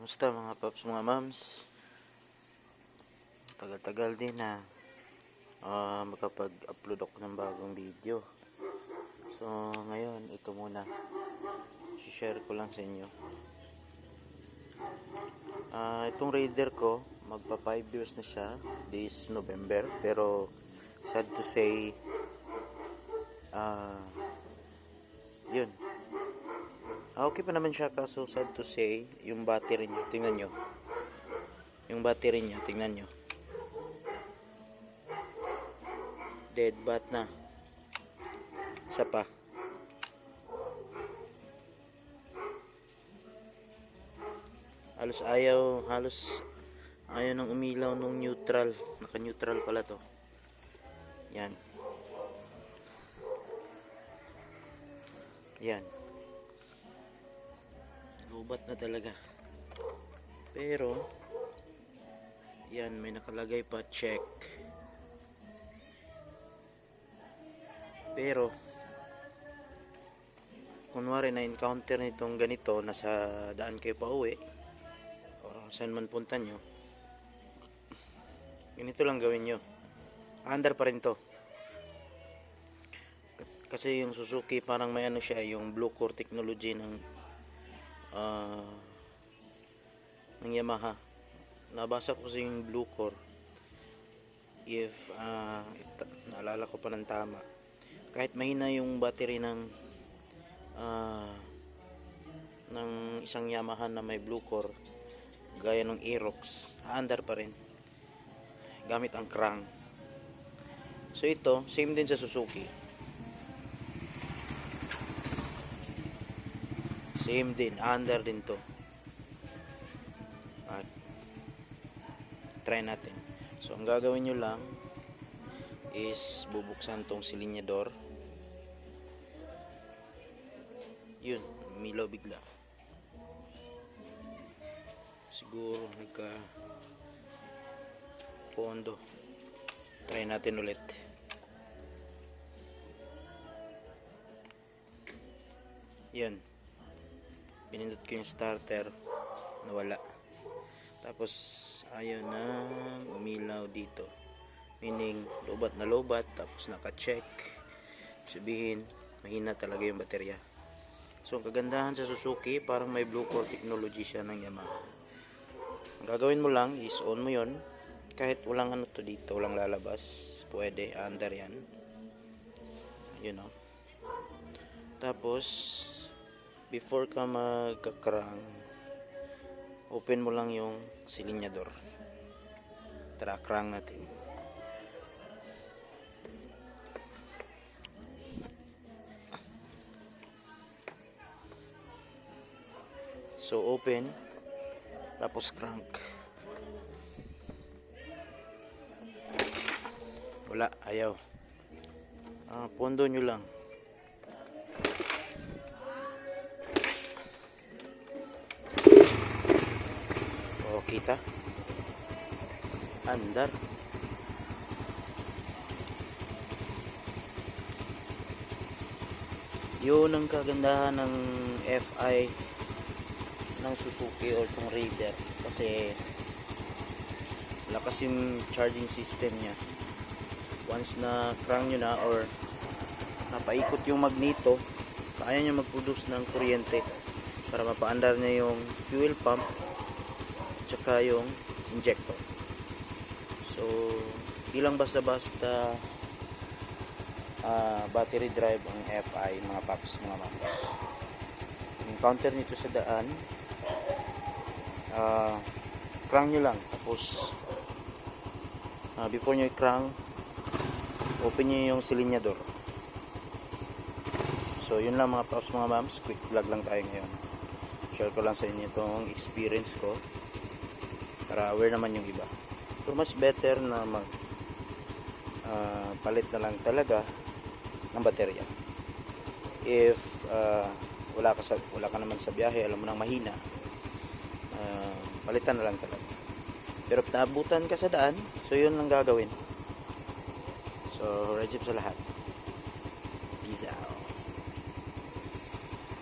Kumusta mga paps, mga mams? Tagal-tagal din na ah makapag-upload ako ng bagong video. So, ngayon, ito muna. share ko lang sa inyo. Ah, itong raider ko, magpa 5 years na siya this November. Pero, sad to say, ah, yun, okay pa naman siya kaso sad to say, yung battery niya, tingnan nyo. Yung battery niya, tingnan nyo. Dead bat na. Isa pa. Halos ayaw, halos ayaw nang umilaw nung neutral. Naka-neutral pala to. Yan. Yan lubat na talaga. Pero yan may nakalagay pa check. Pero kunwari na encounter nitong ganito nasa daan kayo pa uwi o saan man punta nyo ganito lang gawin nyo. Under pa rin to. Kasi yung Suzuki parang may ano siya yung blue core technology ng ah ng Yamaha. Nabasa ko sa yung blue core. If ita- naalala ko pa ng tama. Kahit mahina yung battery ng ah ng isang Yamaha na may blue core gaya ng Aerox aandar pa rin. Gamit ang crank. So ito same din sa Suzuki Same din, under din to. At try natin. So ang gagawin nyo lang is bubuksan tong silinyador. Yun, umilaw bigla. Siguro nagka pondo. Try natin ulit. Yan pinindot ko yung starter. Nawala. Tapos ayaw na umilaw dito. Meaning lobat na lobat tapos naka check sabihin mahina talaga yung baterya. So ang kagandahan sa Suzuki parang may blue core technology siya ng Yamaha. Ang gagawin mo lang is on mo yon kahit walang ano to dito walang lalabas pwede under yan. Yun o tapos before ka magkakrang open mo lang yung silinyador. Tara krang natin. So open tapos crank. Wala ayaw. Ah, pondo nyo lang kita. Andar. Yun ang kagandahan ng FI ng Suzuki itong Raider kasi lakas yung charging system niya once na crank nyo na or napaikot yung magneto kaya nyo mag-produce ng kuryente para mapaandar niya yung fuel pump tsaka yung injector. So di lang basta-basta ah, battery drive ang FI mga paps mga mams encounter nito sa daan ah crank nyo lang tapos ah, before nyo i-crank open nyo yung silinyador. So yun lang mga paps mga mams quick vlog lang tayo ngayon. Share ko lang sa inyo itong experience ko para aware naman yung iba. So much better na mag ah, palit na lang talaga ng baterya. If ah, wala ka sa, wala ka naman sa biyahe alam mo nang mahina ah, palitan na lang talaga. Pero if naabutan ka sa daan so yun lang gagawin. So reject sa lahat. Peace out